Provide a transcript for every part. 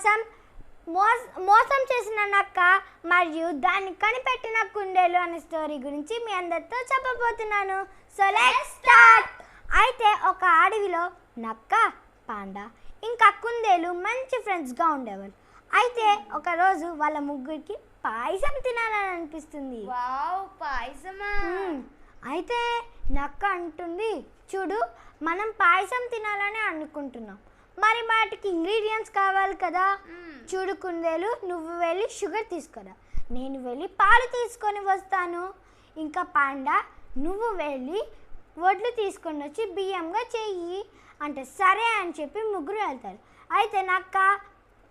కోసం మోస్ మోసం చేసిన నక్క మరియు దాన్ని కనిపెట్టిన కుందేలు అనే స్టోరీ గురించి మీ అందరితో చెప్పబోతున్నాను. సో లెట్స్ స్టార్ట్ అయితే ఒక అడవిలో నక్క పాండా ఇంకా కుందేలు మంచి ఫ్రెండ్స్గా ఉండేవాళ్ళు. అయితే ఒకరోజు వాళ్ళ ముగ్గురికి పాయసం తినాలని అనిపిస్తుంది. పాయసమా. అయితే నక్క అంటుంది చూడు మనం పాయసం తినాలని అనుకుంటున్నాం. మరి వాటికి ఇంగ్రీడియంట్స్ కావాలి కదా. చూడు కుందేలు నువ్వు వెళ్ళి షుగర్ తీసుకురా. నేను వెళ్ళి పాలు తీసుకొని వస్తాను. ఇంకా పాండా నువ్వు వెళ్ళి వడ్లు తీసుకొని వచ్చి బియ్యంగా చెయ్యి. అంటే సరే అని చెప్పి ముగ్గురు వెళ్తారు. అయితే నక్క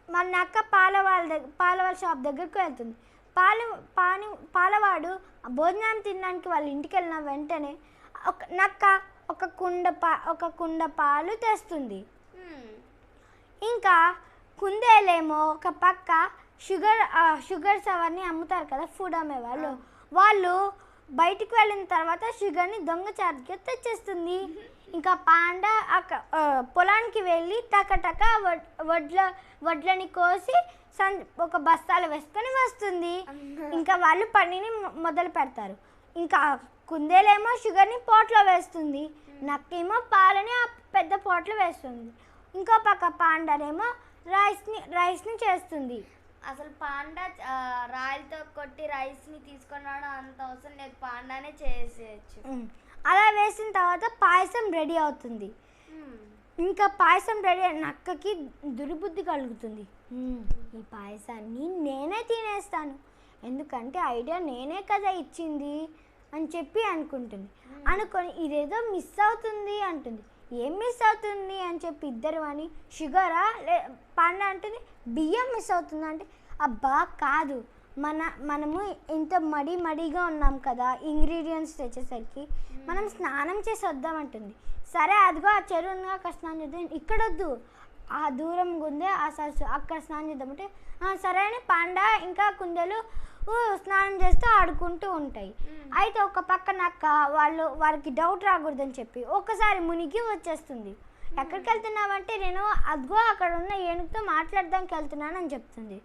మన నక్క పాల వాళ్ళ దగ్గర పాల వాళ్ళ షాప్ దగ్గరకు వెళ్తుంది. పాలు పాని పాలవాడు భోజనం తినడానికి వాళ్ళ ఇంటికి వెళ్ళిన వెంటనే ఒక నక్క ఒక కుండ పా ఒక కుండ పాలు తెస్తుంది. ఇంకా కుందేలేమో ఒక పక్క షుగర్ షుగర్స్ అవన్నీ అమ్ముతారు కదా ఫుడ్ అమ్మే వాళ్ళు వాళ్ళు బయటికి వెళ్ళిన తర్వాత షుగర్ని దొంగచాటుగా తెచ్చేస్తుంది. ఇంకా పాండ అక్క పొలానికి వెళ్ళి టక టక వడ్- వడ్ల వడ్లని కోసి సం ఒక బస్తాలు వేసుకొని వస్తుంది. ఇంకా వాళ్ళు పనిని మొదలు పెడతారు. ఇంకా కుందేలేమో షుగర్ని పోట్లో వేస్తుంది. నక్కేమో పాలని ఆ పెద్ద పోట్లో వేస్తుంది. ఇంకో పక్క పాండనేమో రైస్ని రైస్ని చేస్తుంది. అసలు పాండా రాయిలతో కొట్టి రైస్ని తీసుకొని రావడం అంత అవసరం లేదు. పాండానే చేసేయచ్చు. అలా వేసిన తర్వాత పాయసం రెడీ అవుతుంది. ఇంకా పాయసం రెడీ అయిన నక్కకి దుర్బుద్ధి కలుగుతుంది. ఈ పాయసాన్ని నేనే తినేస్తాను. ఎందుకంటే ఐడియా నేనే కదా ఇచ్చింది అని చెప్పి అనుకుంటుంది. అనుకొని ఇదేదో మిస్ అవుతుంది అంటుంది. ఏం మిస్ అవుతుంది అని చెప్పి ఇద్దరు అని షుగరా లే పండ అంటుంది బియ్యం మిస్ అవుతుంది అంటే అబ్బా కాదు. మన మనము ఇంత మడి మడిగా ఉన్నాం కదా ఇంగ్రీడియంట్స్ తెచ్చేసరికి మనం స్నానం చేసి వద్దామంటుంది సరే అదిగో ఆ చెరువు ఉందిగా అక్కడ స్నానం చేద్దాం ఇక్కడ వద్దు. ఆ దూరం ఉందే ఆ సరస్సు అక్కడ స్నానం చేద్దామంటే "ఆ, సరే అని పాండా ఇంకా కుందేలు స్నానం చేస్తూ ఆడుకుంటూ ఉంటాయి. అయితే ఒక పక్క నక్క వాళ్ళు వారికి డౌట్ రాకూడదని చెప్పి ఒక్కసారి మునిగి వచ్చేస్తుంది. ఎక్కడికి వెళ్తున్నావంటే నేను అదిగో అక్కడ ఉన్న ఏనుగుతో మాట్లాడడానికి వెళ్తున్నాను అని చెప్తుంది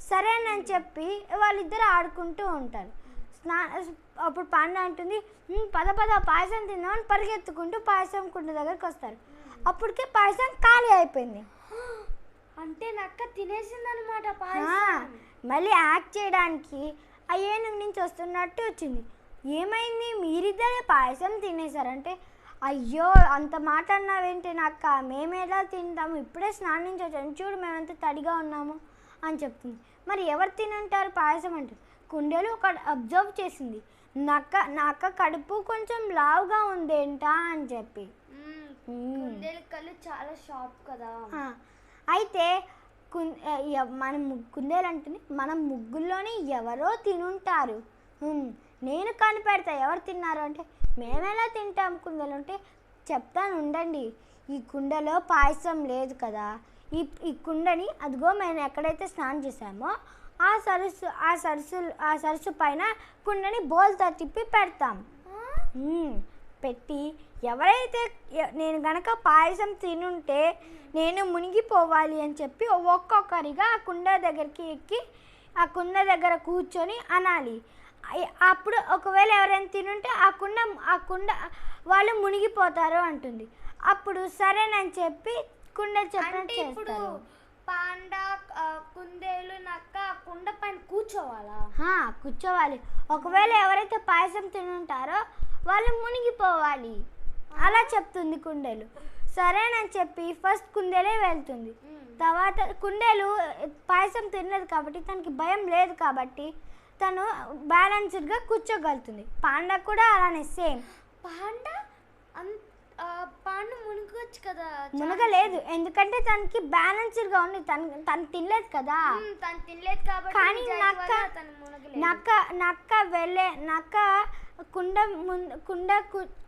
సరేనని చెప్పి వాళ్ళిద్దరు ఆడుకుంటూ ఉంటారు. స్నా అప్పుడు పాండ అంటుంది "ఉమ్, పద పద పాయసం తిందామని పరిగెత్తుకుంటూ పాయసం కుండ దగ్గరికి వస్తారు. అప్పటికే పాయసం ఖాళీ అయిపోయింది. అంటే నక్క తినేసిందనమాట మళ్ళీ యాక్ట్ చేయడానికి ఆ ఏనుగు నుంచి వస్తున్నట్టు వచ్చింది. ఏమైంది? మీరిద్దరే పాయసం తినేశారంటే? అయ్యో అంత మాట అన్నావేంటి నక్క? మేము ఎలా తింటాము? ఇప్పుడే స్నానం నుంచి వచ్చాము చూడు మేమంతా తడిగా ఉన్నాము అని చెప్తుంది. మరి ఎవరు తినుంటారు పాయసం అంటే కుండేలు ఒక అబ్జర్వ్ చేసింది. నక్క నక్క కడుపు కొంచెం లావుగా ఉందేంటా అని చెప్పి. కుందేలు కళ్ళు చాలా షార్ప్ కదా. అయితే మన కుందేలు అంటుంది మన ముగ్గుల్లోనే ఎవరో తినుంటారు. నేను కనిపెడతా ఎవరు తిన్నారు అంటే మేమెలా తింటాం కుండలు అంటే చెప్తాను ఉండండి. ఈ కుండలో పాయసం లేదు కదా. ఈ ఈ కుండని అదిగో మేము ఎక్కడైతే స్నానం చేసామో ఆ సరస్సు ఆ సరస్సు ఆ సరస్సు పైన కుండని బోల్తో తిప్పి పెడతాం. పెట్టి ఎవరైతే నేను గనక పాయసం తినుంటే నేను మునిగిపోవాలి అని చెప్పి ఒక్కొక్కరిగా ఆ కుండ దగ్గరికి ఎక్కి ఆ కుండ దగ్గర కూర్చొని అనాలి. అప్పుడు ఒకవేళ ఎవరైనా తినుంటే ఆ కుండ ఆ కుండ వాళ్ళు మునిగిపోతారు అంటుంది. అప్పుడు సరేనని చెప్పి కుండ చెప్పినట్టు చేస్తారు. పాండా కుందేలు నక్క కుండ పైన కూర్చోవాలా? కూర్చోవాలి. ఒకవేళ ఎవరైతే పాయసం తినుంటారో వాళ్ళు మునిగిపోవాలి. అలా చెప్తుంది కుందేలు సరేనని చెప్పి ఫస్ట్ కుందేలే వెళ్తుంది. తర్వాత కుందేలు పాయసం తినలేదు కాబట్టి తనకి భయం లేదు కాబట్టి తను బ్యాలెన్స్డ్గా కూర్చోగలుగుతుంది. పాండా కూడా అలానే సేమ్ పాండా? అంత పాండు మునుగొచ్చు కదా మునగలేదు. ఎందుకంటే తనకి బ్యాలెన్స్డ్గా ఉంది. తను తను తినలేదు కదా. తను తినలేదు కాబట్టి కానీ నక్క నక్క నక్క వెళ్ళే నక్క కుండ ముందు కుండ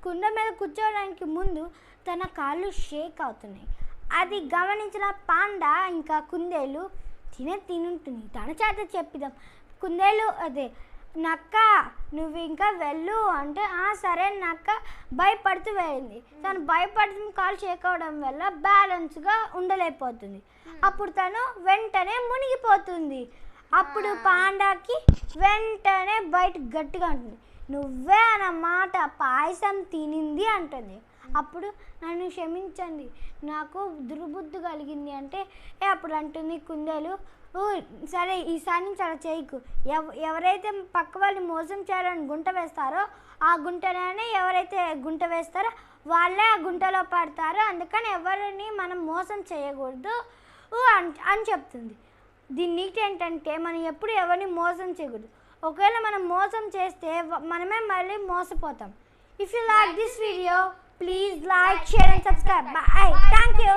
కుండ మీద కూర్చోవడానికి ముందు తన కాళ్ళు షేక్ అవుతున్నాయి. అది గమనించిన పాండా ఇంకా కుందేలు తినే తినుంటుంది. తన చేత చెప్పిదాం కుందేలు అదే నక్క నువ్వు ఇంకా వెళ్ళు అంటే "ఆ, సరే నక్క భయపడుతూ వెళ్ళింది. తను భయపడుతూ కాలు చేకోవడం వల్ల బ్యాలెన్స్గా ఉండలేకపోతుంది. అప్పుడు తను వెంటనే మునిగిపోతుంది. అప్పుడు పాండాకి వెంటనే బయట గట్టిగా ఉంటుంది నువ్వే అన్నమాట పాయసం తినింది అంటుంది. అప్పుడు నన్ను క్షమించండి. నాకు దుర్బుద్ధి కలిగింది అంటే ఏ అప్పుడు అంటుంది కుందేలు "ఊ, సరే ఈసారి నుంచి అలా చేయకు. ఎవ ఎవరైతే పక్క వాళ్ళని మోసం చేయాలని గుంట వేస్తారో ఆ గుంటలోనే ఎవరైతే గుంట వేస్తారో వాళ్ళే ఆ గుంటలో పడతారు. అందుకని ఎవరిని మనం మోసం చేయకూడదు అని అని చెప్తుంది. దీని నీటి ఏంటంటే మనం ఎప్పుడు ఎవరిని మోసం చేయకూడదు. ఒకవేళ మనం మోసం చేస్తే మనమే మళ్ళీ మోసపోతాం. If you like this video Please like, share and subscribe. Bye. Thank you.